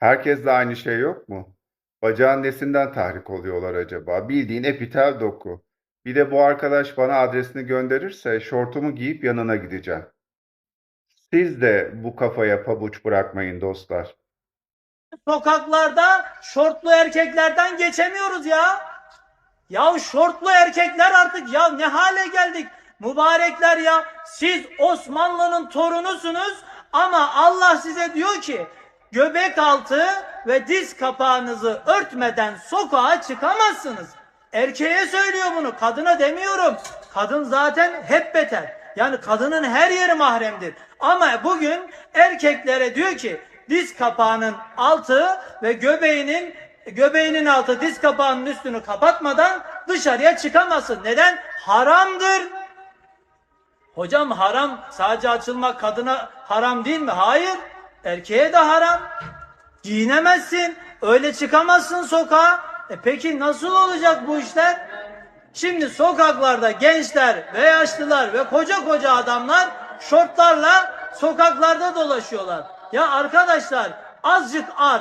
Herkeste aynı şey yok mu? Bacağın nesinden tahrik oluyorlar acaba? Bildiğin epitel doku. Bir de bu arkadaş bana adresini gönderirse şortumu giyip yanına gideceğim. Siz de bu kafaya pabuç bırakmayın dostlar. Sokaklarda şortlu erkeklerden geçemiyoruz ya. Ya şortlu erkekler artık ya ne hale geldik. Mübarekler ya siz Osmanlı'nın torunusunuz ama Allah size diyor ki göbek altı ve diz kapağınızı örtmeden sokağa çıkamazsınız. Erkeğe söylüyor bunu kadına demiyorum. Kadın zaten hep beter. Yani kadının her yeri mahremdir. Ama bugün erkeklere diyor ki diz kapağının altı ve göbeğinin göbeğinin altı diz kapağının üstünü kapatmadan dışarıya çıkamazsın. Neden? Haramdır. Hocam haram sadece açılmak kadına haram değil mi? Hayır. Erkeğe de haram. Giyinemezsin. Öyle çıkamazsın sokağa. E peki nasıl olacak bu işler? Şimdi sokaklarda gençler ve yaşlılar ve koca koca adamlar şortlarla sokaklarda dolaşıyorlar. Ya arkadaşlar azıcık ar,